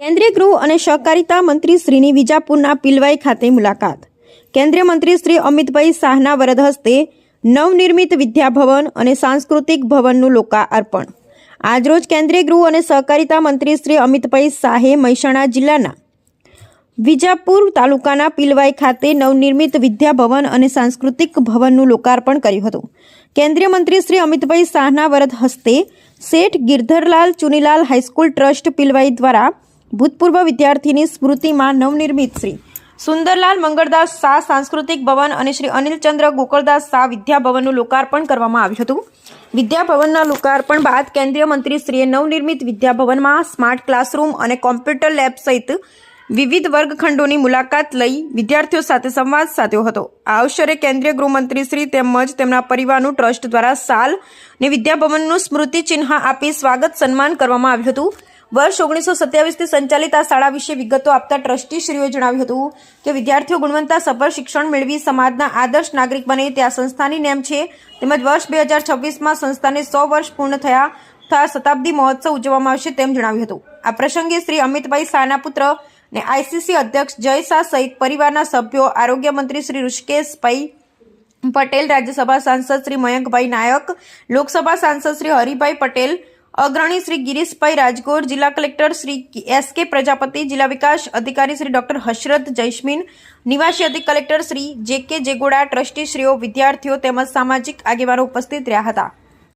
કેન્દ્રીય ગૃહ અને સહકારિતા મંત્રી શ્રીની વિજાપુરના પિલવાઈ ખાતે મુલાકાત. કેન્દ્રીય મંત્રી શ્રી અમિતભાઈ શાહના વરદ હસ્તે નવનિર્મિત વિદ્યાભવન અને સાંસ્કૃતિક ભવનનું લોકાર્પણ. આજરોજ કેન્દ્રીય ગૃહ અને સહકારિતા મંત્રી શ્રી અમિતભાઈ શાહે મહેસાણા જિલ્લાના વિજાપુર તાલુકાના પિલવાઈ ખાતે નવનિર્મિત વિદ્યાભવન અને સાંસ્કૃતિક ભવનનું લોકાર્પણ કર્યું હતું. કેન્દ્રીય મંત્રી શ્રી અમિતભાઈ શાહના વરદ હસ્તે Sheth Girdharlal Chunilal high school trust Pilvai દ્વારા ભૂતપૂર્વ વિદ્યાર્થીની સ્મૃતિમાં નવનિર્મિત શ્રી સુંદરલાલ મંગળદાસ શાહ સાંસ્કૃતિક ભવન અને શ્રી અનિલચંદ્ર ગોકળદાસ શાહ વિદ્યાભવનનું લોકાર્પણ કરવામાં આવ્યું હતું. વિદ્યાભવનના લોકાર્પણ બાદ કેન્દ્રીય મંત્રીશ્રીએ નવનિર્મિત વિદ્યાભવનમાં સ્માર્ટ ક્લાસરૂમ અને કોમ્પ્યુટર લેબ સહિત વિવિધ વર્ગખંડોની મુલાકાત લઈ વિદ્યાર્થીઓ સાથે સંવાદ સાધ્યો હતો. આ અવસરે કેન્દ્રીય ગૃહમંત્રીશ્રી તેમજ તેમના પરિવારનું ટ્રસ્ટ દ્વારા સાલ ને વિદ્યાભવનનું સ્મૃતિ ચિહ્ન આપી સ્વાગત સન્માન કરવામાં આવ્યું હતું. વર્ષ ઓગણીસો સત્યાવીસથી સંચાલિત આ શાળા વિશે વિગતો આપતા ટ્રસ્ટીશ્રીઓએ જણાવ્યું હતું કે વિદ્યાર્થીઓ ગુણવત્તા સફળ શિક્ષણ મેળવી સમાજના આદર્શ નાગરિક બને તે આ સંસ્થાની નેમ છે. તેમજ વર્ષ બે હજાર છવ્વીસમાં સંસ્થાને સો વર્ષ પૂર્ણ થયા તથા શતાબ્દી મહોત્સવ ઉજવવામાં આવશે તેમ જણાવ્યું હતું. આ પ્રસંગે શ્રી અમિતભાઈ શાહના પુત્ર ને આઈસીસી અધ્યક્ષ જય શાહ સહિત પરિવારના સભ્યો, આરોગ્ય મંત્રી શ્રી ઋષિકેશભાઈ પટેલ, રાજ્યસભા સાંસદ શ્રી મયંકભાઈ નાયક, લોકસભા સાંસદ શ્રી હરિભાઈ પટેલ અગ્રણી શ્રી ગિરીશભાઈ રાજગોર, જિલ્લા કલેક્ટર શ્રી એસ કે પ્રજાપતિ, જિલ્લા વિકાસ અધિકારી શ્રી ડોક્ટર હશરત જૈસ્મીન નિવાસી અધિક કલેક્ટર શ્રી જે કે જેગોડા ટ્રસ્ટીશ્રીઓ વિદ્યાર્થીઓ તેમજ સામાજિક આગેવાનો ઉપસ્થિત રહ્યા હતા.